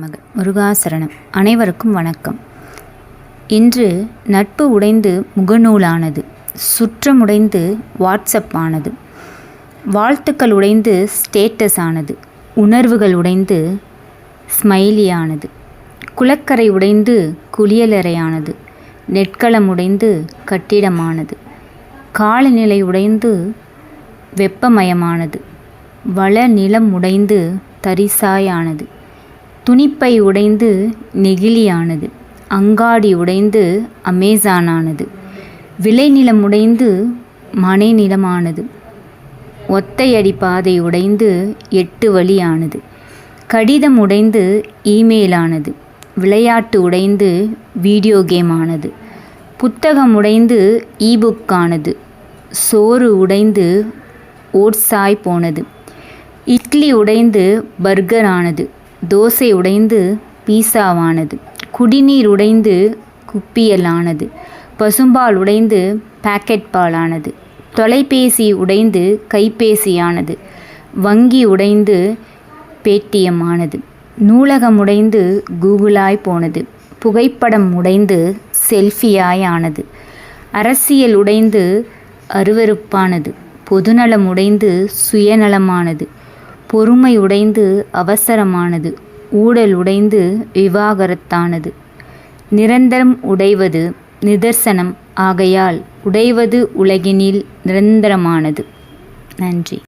மக முருகாசரணம். அனைவருக்கும் வணக்கம். இன்று நட்பு உடைந்து முகநூலானது. சுற்றமுடைந்து வாட்ஸ்அப் ஆனது. வாழ்த்துக்கள் உடைந்து ஸ்டேட்டஸ் ஆனது. உணர்வுகள் உடைந்து ஸ்மைலியானது குளக்கரை உடைந்து குளியலறையானது நெற்களம் உடைந்து கட்டிடமானது காலநிலை உடைந்து வெப்பமயமானது. வள நிலம் உடைந்து தரிசாயானது துணிப்பை உடைந்து நெகிழியானது. அங்காடி உடைந்து அமேசானானது. விளைநிலம் உடைந்து மனை நிலமானது ஒத்தையடி பாதை உடைந்து எட்டு வழியானது. கடிதம் உடைந்து இமெயிலானது. விளையாட்டு உடைந்து வீடியோ கேம் ஆனது புத்தகம் உடைந்து இபுக் ஆனது சோறு உடைந்து ஓட்ஸாய் போனது. இட்லி உடைந்து பர்கர் ஆனது தோசை உடைந்து பீஸாவானது குடிநீர் உடைந்து குப்பியலானது. பசும்பால் உடைந்து பாக்கெட் பாலானது தொலைபேசி உடைந்து கைபேசியானது. வங்கி உடைந்து பேடிஎம் ஆனது நூலகம் உடைந்து கூகுளாய் போனது. புகைப்படம் உடைந்து செல்ஃபியாய் ஆனது அரசியல் உடைந்து அருவருப்பானது. பொதுநலம் உடைந்து சுயநலமானது. பொறுமை உடைந்து அவசரமானது ஊடல் உடைந்து விவாகரத்தானது. நிரந்தரம் உடைவது நிதர்சனம் ஆகையால் உடைவது உலகினில் நிரந்தரமானது. நன்றி.